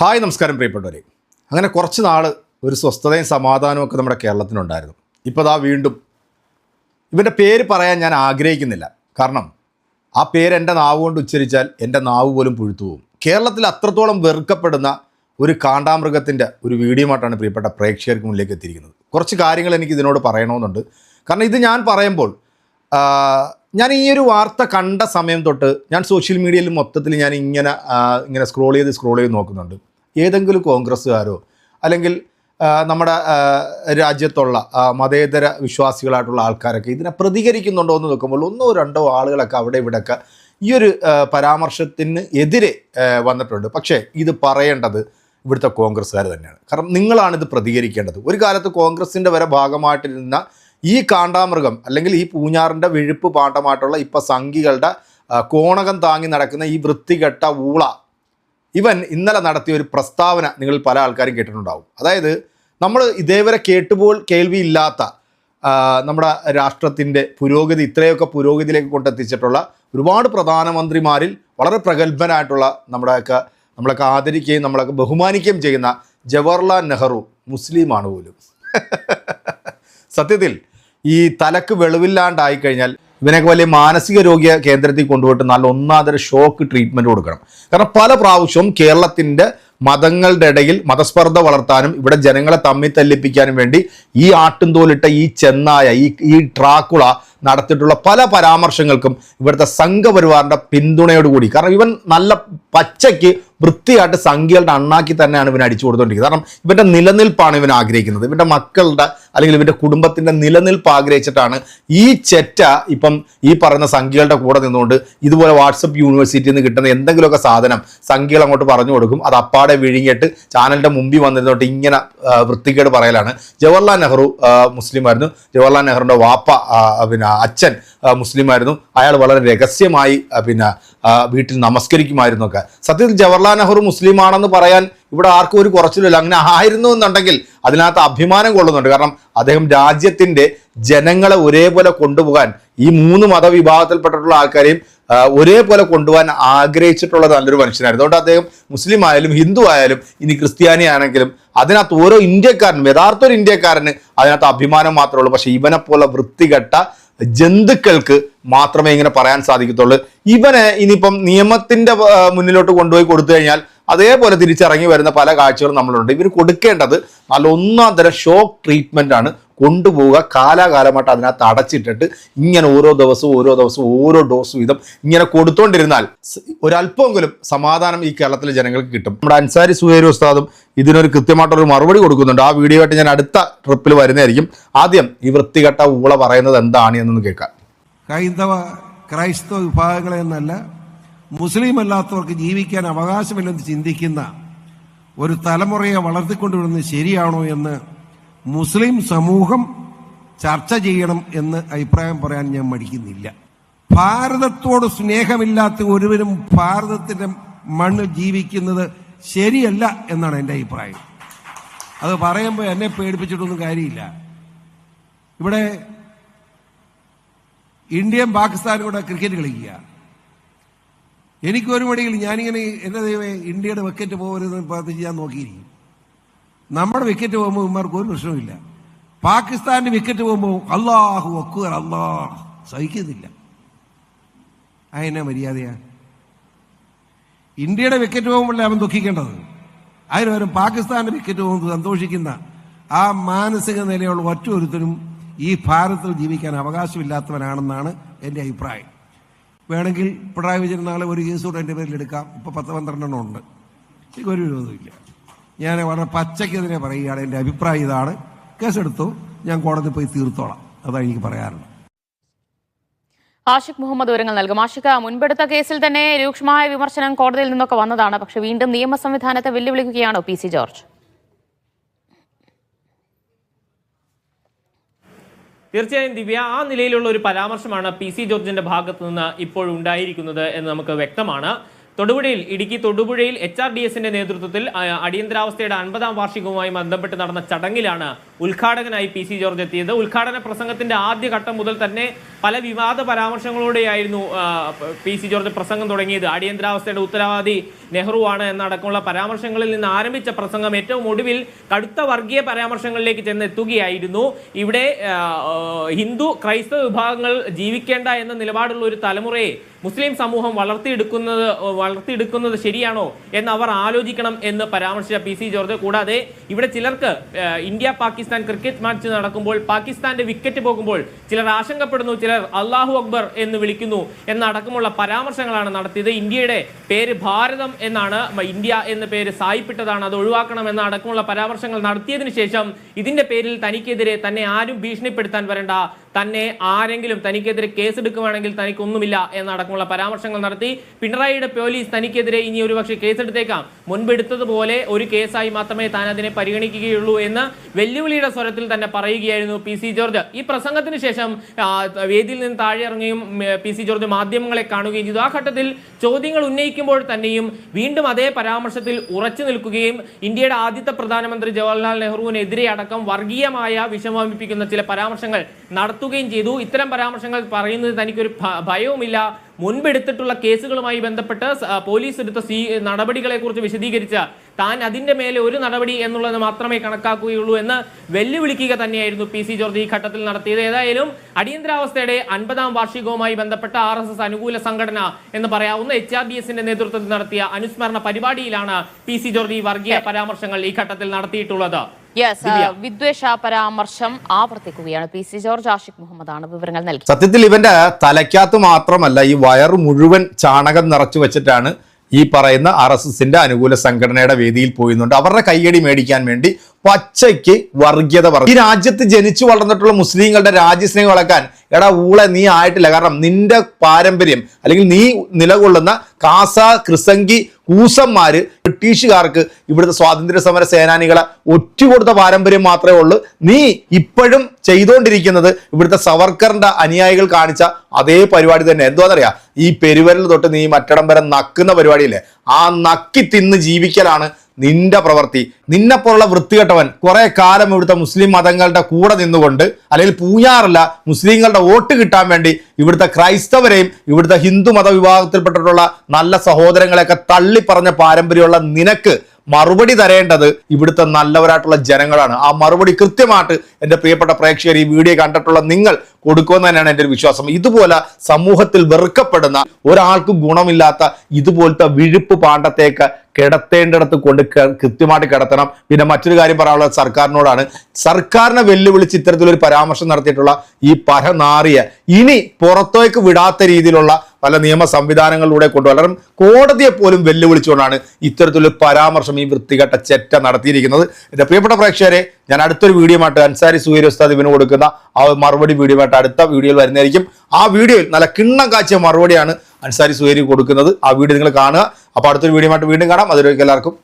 Hi നമസ്കാരം പ്രിയപ്പെട്ടവരെ. അങ്ങനെ കുറച്ച് നാൾ ഒരു സ്വസ്ഥതയും സമാധാനവും ഒക്കെ നമ്മുടെ കേരളത്തിനുണ്ടായിരുന്നു. ഇപ്പോൾ ദാ വീണ്ടും ഇവന്റെ പേര് പറയാൻ ഞാൻ ആഗ്രഹിക്കുന്നില്ല. കാരണം ആ പേര് എന്റെ നാവ് കൊണ്ട് ഉച്ചരിച്ചാൽ എന്റെ നാവ് പോലും പുഴുത്തു പോകും. കേരളത്തിൽ അത്രത്തോളം വെറുക്കപ്പെടുന്ന ഒരു കാണ്ടാമൃഗത്തിന്റെ ഒരു വീഡിയോ ആയിട്ടാണ് പ്രിയപ്പെട്ട പ്രേക്ഷകർക്ക് മുന്നിലേക്ക് എത്തിയിരിക്കുന്നത്. കുറച്ച് കാര്യങ്ങൾ എനിക്ക് ഇതിനോട് പറയണമെന്നുണ്ട്. കാരണം ഇത് ഞാൻ പറയുമ്പോൾ ഞാൻ ഈ ഒരു വാർത്ത കണ്ട സമയം തൊട്ട് ഞാൻ സോഷ്യൽ മീഡിയയിൽ മൊത്തത്തിൽ ഞാൻ ഇങ്ങനെ ഇങ്ങനെ സ്ക്രോൾ ചെയ്ത് സ്ക്രോൾ ചെയ്ത് നോക്കുന്നുണ്ട്. ഏതെങ്കിലും കോൺഗ്രസ്സുകാരോ അല്ലെങ്കിൽ നമ്മുടെ രാജ്യത്തുള്ള മതേതര വിശ്വാസികളായിട്ടുള്ള ആൾക്കാരൊക്കെ ഇതിനെ പ്രതികരിക്കുന്നുണ്ടോ എന്ന് നോക്കുമ്പോൾ ഒന്നോ രണ്ടോ ആളുകളൊക്കെ അവിടെ ഇവിടെയൊക്കെ ഈ ഒരു പരാമർശത്തിന് എതിരെ വന്നിട്ടുണ്ട്. പക്ഷേ ഇത് പറയേണ്ടത് ഇവിടുത്തെ കോൺഗ്രസ്സുകാർ തന്നെയാണ്. കാരണം നിങ്ങളാണിത് പ്രതികരിക്കേണ്ടത്. ഒരു കാലത്ത് കോൺഗ്രസിന്റെ വരെ ഭാഗമായിട്ടിരുന്ന ഈ കാണ്ടാമൃഗം അല്ലെങ്കിൽ ഈ പൂഞ്ഞാറിന്റെ വിഴുപ്പ് പാട്ടമായിട്ടുള്ള ഇപ്പം സംഘികളുടെ കോണകം താങ്ങി നടക്കുന്ന ഈ വൃത്തികെട്ട ഊള ഇവൻ ഇന്നലെ നടത്തിയ ഒരു പ്രസ്താവന നിങ്ങൾ പല ആൾക്കാരും കേട്ടിട്ടുണ്ടാവും. അതായത് നമ്മൾ ഇതേവരെ കേട്ടുപോൽ കേൾവിയില്ലാത്ത നമ്മുടെ രാഷ്ട്രത്തിന്റെ പുരോഗതി ഇത്രയൊക്കെ പുരോഗതിയിലേക്ക് കൊണ്ടെത്തിച്ചിട്ടുള്ള ഒരുപാട് പ്രധാനമന്ത്രിമാരിൽ വളരെ പ്രഗത്ഭനായിട്ടുള്ള നമ്മുടെയൊക്കെ നമ്മളൊക്കെ ആദരിക്കുകയും നമ്മളൊക്കെ ബഹുമാനിക്കുകയും ചെയ്യുന്ന ജവഹർലാൽ നെഹ്റു മുസ്ലിമാണ് പോലും. സത്യത്തിൽ ഈ തലക്ക് വെളിവില്ലാണ്ടായി കഴിഞ്ഞാൽ ഇവനൊക്കെ വലിയ മാനസിക രോഗിയ കേന്ദ്രത്തിൽ കൊണ്ടുപോയിട്ട് നല്ല ഒന്നാതര ഷോക്ക് ട്രീറ്റ്മെന്റ് കൊടുക്കണം. കാരണം പല പ്രാവശ്യവും കേരളത്തിന്റെ മതങ്ങളുടെ ഇടയിൽ മതസ്പർദ്ധ വളർത്താനും ഇവിടെ ജനങ്ങളെ തമ്മിൽ തല്ലിപ്പിക്കാനും വേണ്ടി ഈ ആട്ടുംതോലിട്ട ഈ ചെന്നായ ഈ ഈ ട്രാക്കുള നടത്തിയിട്ടുള്ള പല പരാമർശങ്ങൾക്കും ഇവിടുത്തെ സംഘപരിവാറിന്റെ പിന്തുണയോടുകൂടി. കാരണം ഇവൻ നല്ല പച്ചയ്ക്ക് വൃത്തിയായിട്ട് സംഖ്യകളുടെ അണ്ണാക്കി തന്നെയാണ് ഇവൻ അടിച്ചു കൊടുത്തുകൊണ്ടിരിക്കുന്നത് കാരണം ഇവന്റെ നിലനിൽപ്പാണ് ഇവൻ ആഗ്രഹിക്കുന്നത്. ഇവന്റെ മക്കളുടെ അല്ലെങ്കിൽ ഇവന്റെ കുടുംബത്തിന്റെ നിലനിൽപ്പ് ആഗ്രഹിച്ചിട്ടാണ് ഈ ചെറ്റ ഇപ്പം ഈ പറയുന്ന സംഖ്യകളുടെ കൂടെ നിന്നുകൊണ്ട് ഇതുപോലെ വാട്സപ്പ് യൂണിവേഴ്സിറ്റിയിൽ നിന്ന് കിട്ടുന്ന എന്തെങ്കിലുമൊക്കെ സാധനം സംഖ്യകൾ അങ്ങോട്ട് പറഞ്ഞു കൊടുക്കും. അത് അപ്പാടെ വിഴുങ്ങിയിട്ട് ചാനലിന്റെ മുമ്പിൽ വന്നിരുന്നോട്ട് ഇങ്ങനെ വൃത്തികേട് പറയലാണ്. ജവഹർലാൽ നെഹ്റു മുസ്ലിമായിരുന്നു. ജവഹർലാൽ നെഹ്റുവിന്റെ വാപ്പ ആ, പിന്നെ അച്ഛൻ മുസ്ലിമായിരുന്നു. അയാൾ വളരെ രഹസ്യമായി പിന്നെ വീട്ടിൽ നമസ്കരിക്കുമായിരുന്നു ഒക്കെ സത്യത്തിൽ ജവഹർലാൽ നെഹ്റു മുസ്ലിമാണെന്ന് പറയാൻ ഇവിടെ ആർക്കും ഒരു കുറച്ചിലില്ല അങ്ങനെ ആയിരുന്നു എന്നുണ്ടെങ്കിൽ അതിനകത്ത് അഭിമാനം കൊള്ളുന്നുണ്ട്. കാരണം അദ്ദേഹം രാജ്യത്തിന്റെ ജനങ്ങളെ ഒരേപോലെ കൊണ്ടുപോകാൻ ഈ മൂന്ന് മതവിഭാഗത്തിൽപ്പെട്ടിട്ടുള്ള ആൾക്കാരെയും ഒരേപോലെ കൊണ്ടുപോകാൻ ആഗ്രഹിച്ചിട്ടുള്ള നല്ലൊരു മനുഷ്യനായിരുന്നു. അതുകൊണ്ട് അദ്ദേഹം മുസ്ലിം ആയാലും ഹിന്ദു ആയാലും ഇനി ക്രിസ്ത്യാനി ആണെങ്കിലും അതിനകത്ത് ഓരോ ഇന്ത്യക്കാരനും യഥാർത്ഥ ഒരു ഇന്ത്യക്കാരന് അതിനകത്ത് അഭിമാനം മാത്രമേ ഉള്ളൂ. പക്ഷേ ഇവനെപ്പോലെ പോലെ വൃത്തികെട്ട ജന്തുക്കൾക്ക് മാത്രമേ ഇങ്ങനെ പറയാൻ സാധിക്കത്തുള്ളൂ. ഇവനെ ഇനിയിപ്പം നിയമത്തിന്റെ മുന്നിലോട്ട് കൊണ്ടുപോയി കൊടുത്തു കഴിഞ്ഞാൽ അതേപോലെ തിരിച്ചിറങ്ങി വരുന്ന പല കാഴ്ചകളും നമ്മളുണ്ട്. ഇവർ കൊടുക്കേണ്ടത് നല്ല ഒന്നാം തരം ഷോക്ക് ട്രീറ്റ്മെന്റ് ആണ്. കൊണ്ടുപോവുക കാലാകാലമായിട്ട് അതിനകത്ത് അടച്ചിട്ടിട്ട് ഇങ്ങനെ ഓരോ ദിവസവും ഓരോ ദിവസവും ഓരോ ഡോസ് വീതം ഇങ്ങനെ കൊടുത്തോണ്ടിരുന്നാൽ ഒരല്പമെങ്കിലും സമാധാനം ഈ കേരളത്തിലെ ജനങ്ങൾക്ക് കിട്ടും. നമ്മുടെ അൻസാരി സുഹേരി ഉസ്താദും ഇതിനൊരു കൃത്യമായിട്ടൊരു മറുപടി കൊടുക്കുന്നുണ്ട്. ആ വീഡിയോ ആയിട്ട് ഞാൻ അടുത്ത ട്രിപ്പിൽ വരുന്നതായിരിക്കും. ആദ്യം ഈ വൃത്തികെട്ട ഊള പറയുന്നത് എന്താണ് എന്നൊന്ന് കേൾക്കാം. ക്രൈസ്തവ വിഭാഗങ്ങളെ എന്നല്ല മുസ്ലിം അല്ലാത്തവർക്ക് ജീവിക്കാൻ അവകാശമില്ലെന്ന് ചിന്തിക്കുന്ന ഒരു തലമുറയെ വളർത്തിക്കൊണ്ടുവരുന്നത് ശരിയാണോ എന്ന് മുസ്ലിം സമൂഹം ചർച്ച ചെയ്യണം എന്ന് അഭിപ്രായം പറയാൻ ഞാൻ മടിക്കുന്നില്ല. ഭാരതത്തോട് സ്നേഹമില്ലാത്ത ഒരുവരും ഭാരതത്തിന്റെ മണ്ണിൽ ജീവിക്കുന്നത് ശരിയല്ല എന്നാണ് എന്റെ അഭിപ്രായം. അത് പറയുമ്പോൾ എന്നെ പേടിപ്പിച്ചിട്ടൊന്നും കാര്യമില്ല. ഇവിടെ ഇന്ത്യയും പാകിസ്ഥാനും കൂടെ ക്രിക്കറ്റ് കളിക്കുക. എനിക്ക് ഒരു മടിയിൽ ഞാനിങ്ങനെ എന്റെ ദൈവമേ ഇന്ത്യയുടെ വിക്കറ്റ് പോകരുതെന്ന് പ്രാർത്ഥിച്ച് ഞാൻ നോക്കിയിരിക്കും. നമ്മുടെ വിക്കറ്റ് പോകുമ്പോൾ ഇവന്മാർക്ക് ഒരു പ്രശ്നമില്ല പാകിസ്ഥാന്റെ വിക്കറ്റ് പോകുമ്പോൾ അള്ളാഹു അക്ബർ അള്ളാഹ് സഹിക്കുന്നില്ല. അതിനെ മര്യാദയാ? ഇന്ത്യയുടെ വിക്കറ്റ് പോകുമ്പോഴല്ലേ അവൻ ദുഃഖിക്കേണ്ടത്? അതിന് പകരം പാകിസ്ഥാന്റെ വിക്കറ്റ് പോകുമ്പോൾ സന്തോഷിക്കുന്ന ആ മാനസിക നിലയുള്ള ഒറ്റ ഒരുത്തരും ഈ ഭാരതത്തിൽ ജീവിക്കാൻ അവകാശമില്ലാത്തവനാണെന്നാണ് എന്റെ അഭിപ്രായം. വേണമെങ്കിൽ പിണറായി വിജയൻ നാളെ ഒരു കേസ് കൂടെ എന്റെ പേരിൽ എടുക്കാം. ഇപ്പൊ പത്ത് പന്ത്രണ്ടെണ്ണം ഉണ്ട്. എനിക്ക് ഒരു വിരോധമില്ല ഞാൻ വളരെ പച്ചയ്ക്കെതിരെ പറയുകയാണ്. എന്റെ അഭിപ്രായം ഇതാണ്. കേസെടുത്തു. ഞാൻ കോടതി പോയി തീർത്തോളാം. അതാണ് എനിക്ക് പറയാറുള്ളത് ആഷിഖ് മുഹമ്മദ് വിവരങ്ങൾ നൽകും. ആഷിഖ് മുൻപെടുത്ത കേസിൽ തന്നെ രൂക്ഷമായ വിമർശനം കോടതിയിൽ നിന്നൊക്കെ വന്നതാണ്. പക്ഷെ വീണ്ടും നിയമ സംവിധാനത്തെ വെല്ലുവിളിക്കുകയാണോ പി സി ജോർജ്. തീർച്ചയായും ദിവ്യ ആ നിലയിലുള്ള ഒരു പരാമർശമാണ് പി സി ജോർജിന്റെ ഭാഗത്തു നിന്ന് ഇപ്പോൾ ഉണ്ടായിരിക്കുന്നത് എന്ന് നമുക്ക് വ്യക്തമാണ്. തൊടുപുഴയിൽ ഇടുക്കി തൊടുപുഴയിൽ എച്ച് ആർ ഡി എസിന്റെ നേതൃത്വത്തിൽ അടിയന്തരാവസ്ഥയുടെ അൻപതാം വാർഷികവുമായി ബന്ധപ്പെട്ട് നടന്ന ചടങ്ങിലാണ് ഉദ്ഘാടകനായി പി സി ജോർജ് എത്തിയത്. ഉദ്ഘാടന പ്രസംഗത്തിന്റെ ആദ്യ ഘട്ടം മുതൽ തന്നെ പല വിവാദ പരാമർശങ്ങളോടെയായിരുന്നു പി സി ജോർജ് പ്രസംഗം തുടങ്ങിയത്. അടിയന്തരാവസ്ഥയുടെ ഉത്തരവാദി നെഹ്റു ആണ് എന്നടക്കമുള്ള പരാമർശങ്ങളിൽ നിന്ന് ആരംഭിച്ച പ്രസംഗം ഏറ്റവും ഒടുവിൽ കടുത്ത വർഗീയ പരാമർശങ്ങളിലേക്ക് ചെന്നെത്തുകയായിരുന്നു. ഇവിടെ ഹിന്ദു ക്രൈസ്തവ വിഭാഗങ്ങൾ ജീവിക്കേണ്ട എന്ന നിലപാടുള്ള ഒരു തലമുറയെ മുസ്ലിം സമൂഹം വളർത്തിയെടുക്കുന്നത് വളർത്തിയെടുക്കുന്നത് ശരിയാണോ എന്ന് അവർ ആലോചിക്കണം എന്ന് പരാമർശിച്ച പി സി ജോർജ്. കൂടാതെ ഇവിടെ ചിലർക്ക് ഇന്ത്യ പാകിസ്ഥാൻ ക്രിക്കറ്റ് മാച്ച് നടക്കുമ്പോൾ പാകിസ്ഥാന്റെ വിക്കറ്റ് പോകുമ്പോൾ ചിലർ ആശങ്കപ്പെടുന്നു ചിലർ അള്ളാഹു അക്ബർ എന്ന് വിളിക്കുന്നു എന്നടക്കമുള്ള പരാമർശങ്ങളാണ് നടത്തിയത്. ഇന്ത്യയുടെ പേര് ഭാരതം എന്നാണ് ഇന്ത്യ എന്ന പേര് സായിപ്പിട്ടതാണ് അത് ഒഴിവാക്കണം എന്ന അടക്കമുള്ള പരാമർശങ്ങൾ നടത്തിയതിനു ശേഷം ഇതിന്റെ പേരിൽ തനിക്കെതിരെ തന്നെ ആരും ഭീഷണിപ്പെടുത്താൻ വരണ്ട തന്നെ ആരെങ്കിലും തനിക്കെതിരെ കേസെടുക്കുവാണെങ്കിൽ തനിക്കൊന്നുമില്ല എന്നടക്കമുള്ള പരാമർശങ്ങൾ നടത്തി. പിണറായിയുടെ പോലീസ് തനിക്കെതിരെ ഇനി ഒരുപക്ഷെ കേസെടുത്തേക്കാം. മുൻപെടുത്തതുപോലെ ഒരു കേസായി മാത്രമേ താൻ അതിനെ പരിഗണിക്കുകയുള്ളൂ എന്ന് വെല്ലുവിളിയുടെ സ്വരത്തിൽ തന്നെ പറയുകയായിരുന്നു പി സി ജോർജ്. ഈ പ്രസംഗത്തിന് ശേഷം വേദിയിൽ നിന്ന് താഴെ ഇറങ്ങുകയും പി സി ജോർജ് മാധ്യമങ്ങളെ കാണുകയും ചെയ്തു. ആ ഘട്ടത്തിൽ ചോദ്യങ്ങൾ ഉന്നയിക്കുമ്പോൾ തന്നെയും വീണ്ടും അതേ പരാമർശത്തിൽ ഉറച്ചു നിൽക്കുകയും ഇന്ത്യയുടെ ആദ്യത്തെ പ്രധാനമന്ത്രി ജവഹർലാൽ നെഹ്റുവിനെതിരെ അടക്കം വർഗീയമായ വിഷമമിപ്പിക്കുന്ന ചില പരാമർശങ്ങൾ നടത്തുകയും ചെയ്തു. ഇത്തരം പരാമർശങ്ങൾ പറയുന്നത് തനിക്കൊരു ഭയവുമില്ല. മുൻപെടുത്തിട്ടുള്ള കേസുകളുമായി ബന്ധപ്പെട്ട് പോലീസ് എടുത്ത സീ നടപടികളെ കുറിച്ച് വിശദീകരിച്ച താൻ അതിന്റെ മേലെ ഒരു നടപടി എന്നുള്ളത് മാത്രമേ കണക്കാക്കുകയുള്ളൂ എന്ന് വെല്ലുവിളിക്കുക തന്നെയായിരുന്നു പി സി ജോർജ് ഈ ഘട്ടത്തിൽ നടത്തിയത്. ഏതായാലും അടിയന്തരാവസ്ഥയുടെ അൻപതാം വാർഷികവുമായി ബന്ധപ്പെട്ട ആർ എസ് എസ് അനുകൂല സംഘടന എന്ന് പറയാവുന്ന എച്ച് ആർ ഡി എസിന്റെ നേതൃത്വത്തിൽ നടത്തിയ അനുസ്മരണ പരിപാടിയിലാണ് പി സി ജോർജ് ഈ വർഗീയ പരാമർശങ്ങൾ ഈ ഘട്ടത്തിൽ നടത്തിയിട്ടുള്ളത്. യെസ് ദിവ്യ. വിദ്വേഷ പരാമർശം ആവർത്തിക്കുകയാണ്. പി സി ജോർജ് ആഷിഖ് മുഹമ്മദാണ് വിവരങ്ങൾ നൽകി സത്യത്തിൽ ഇവന്റെ തലയ്ക്കകത്ത് മാത്രമല്ല ഈ വയർ മുഴുവൻ ചാണകം നിറച്ചു വെച്ചിട്ടാണ് ഈ പറയുന്ന ആർ എസ് എസിന്റെ അനുകൂല സംഘടനയുടെ വേദിയിൽ പോയിരുന്നുണ്ട് അവരുടെ കയ്യടി മേടിക്കാൻ വേണ്ടി പച്ചയ്ക്ക് വർഗീയത പറഞ്ഞു. ഈ രാജ്യത്ത് ജനിച്ചു വളർന്നിട്ടുള്ള മുസ്ലിങ്ങളുടെ രാജ്യസ്നേഹം വളക്കാൻ എടാ ഊളെ നീ ആയിട്ടില്ല. കാരണം നിന്റെ പാരമ്പര്യം അല്ലെങ്കിൽ നീ നിലകൊള്ളുന്ന കാസ ക്രിസംഗി കൂസന്മാര് ബ്രിട്ടീഷുകാർക്ക് ഇവിടുത്തെ സ്വാതന്ത്ര്യ സമര സേനാനികളെ ഒറ്റുകൊടുത്ത പാരമ്പര്യം മാത്രമേ ഉള്ളൂ. നീ ഇപ്പോഴും ചെയ്തുകൊണ്ടിരിക്കുന്നത് ഇവിടുത്തെ സവർക്കറിന്റെ അനുയായികൾ കാണിച്ച അതേ പരിപാടി തന്നെ. എന്തോന്നറിയാ ഈ പെരുവരൽ തൊട്ട് നീ മറ്റടം വരെ നക്കുന്ന പരിപാടിയില്ലേ? ആ നക്കി തിന്ന് ജീവിക്കലാണ് നിന്റെ പ്രവൃത്തി. നിന്നെ പോലുള്ള വൃത്തികെട്ടവൻ കുറെ കാലം ഇവിടുത്തെ മുസ്ലിം മതങ്ങളുടെ കൂടെ നിന്നുകൊണ്ട് അല്ലെങ്കിൽ പൂഞ്ഞാറല്ല മുസ്ലിങ്ങളുടെ വോട്ട് കിട്ടാൻ വേണ്ടി ഇവിടുത്തെ ക്രൈസ്തവരെയും ഇവിടുത്തെ ഹിന്ദു മത വിഭാഗത്തിൽപ്പെട്ടിട്ടുള്ള നല്ല സഹോദരങ്ങളെയൊക്കെ തള്ളി പറഞ്ഞ പാരമ്പര്യമുള്ള നിനക്ക് മറുപടി തരേണ്ടത് ഇവിടുത്തെ നല്ലവരായിട്ടുള്ള ജനങ്ങളാണ്. ആ മറുപടി കൃത്യമായിട്ട് എന്റെ പ്രിയപ്പെട്ട പ്രേക്ഷകർ ഈ വീഡിയോ കണ്ടിട്ടുള്ള നിങ്ങൾ കൊടുക്കുമെന്ന് തന്നെയാണ് എന്റെ ഒരു വിശ്വാസം. ഇതുപോലെ സമൂഹത്തിൽ വെറുക്കപ്പെടുന്ന ഒരാൾക്ക് ഗുണമില്ലാത്ത ഇതുപോലത്തെ വിഴുപ്പ് പാണ്ടത്തേക്ക് കിടത്തേണ്ടിടത്ത് കൊണ്ട് കൃത്യമായിട്ട് കിടത്തണം. പിന്നെ മറ്റൊരു കാര്യം പറയാനുള്ളത് സർക്കാരിനോടാണ്. സർക്കാരിനെ വെല്ലുവിളിച്ച് ഇത്തരത്തിലൊരു പരാമർശം നടത്തിയിട്ടുള്ള ഈ പരനാറിയ ഇനി പുറത്തേക്ക് വിടാത്ത രീതിയിലുള്ള പല നിയമ സംവിധാനങ്ങളിലൂടെ കൊണ്ടുവരണം. കോടതിയെ പോലും വെല്ലുവിളിച്ചുകൊണ്ടാണ് ഇത്തരത്തിലൊരു പരാമർശം ഈ വൃത്തികെട്ട ചെറ്റ നടത്തിയിരിക്കുന്നത്. എന്റെ പ്രിയപ്പെട്ട പ്രേക്ഷകരെ ഞാൻ അടുത്തൊരു വീഡിയോ ആയിട്ട് അൻസാരി സൂര്യ ഉസ്താദ് ഇവന് കൊടുക്കുന്ന ആ മറുപടി വീഡിയോ ആയിട്ട് അടുത്ത വീഡിയോയിൽ വരുന്നതായിരിക്കും. ആ വീഡിയോയിൽ നല്ല കിണ്ണം കാച്ചിയ മറുപടിയാണ് അൻസാരി സൂര്യ കൊടുക്കുന്നത്. ആ വീഡിയോ നിങ്ങൾ കാണുക. അപ്പോൾ അടുത്തൊരു വീഡിയോ ആയിട്ട് വീണ്ടും കാണാം. അതിലേക്ക് എല്ലാവർക്കും